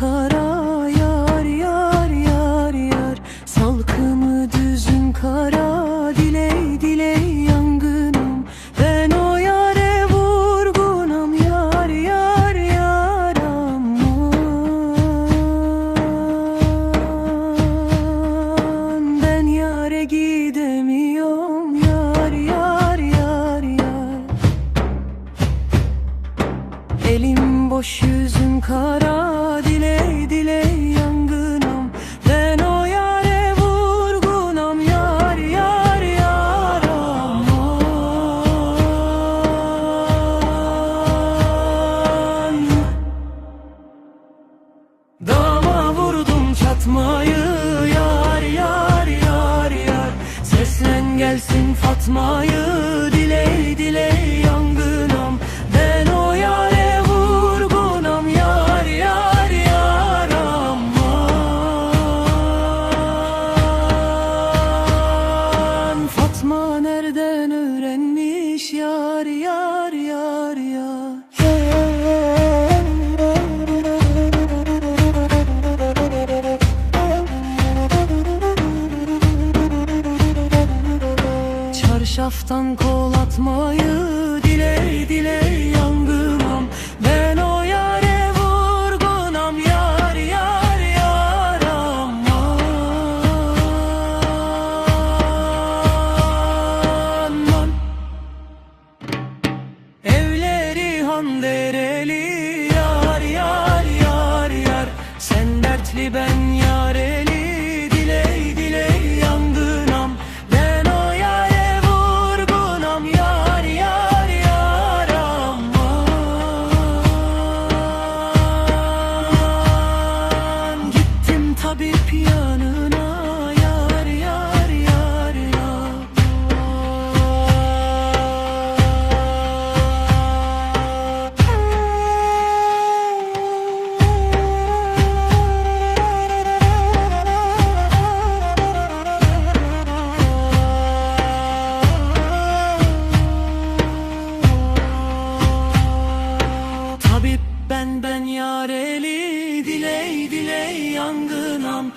Kara yar yar yar yar. Salkımı düzüm kara diley diley yangınım. Ben o yare vurgunum yar yar yar aman Ben yare gidemiyorum yar yar yar yar. Elim boş yüzüm kara diley diley yangınım. Ben o yare vurgunam yar yar yar aman. Dama vurdum çatmayı yar yar yar yar. Seslen gelsin Fatma'yı diley diley yangınam yar yar yar Çarşaftan kol atmayı diley diley yangınam Evleri handereli yar yar yar yar. Sen dertli ben Ben ben yar eli diley diley yangınam.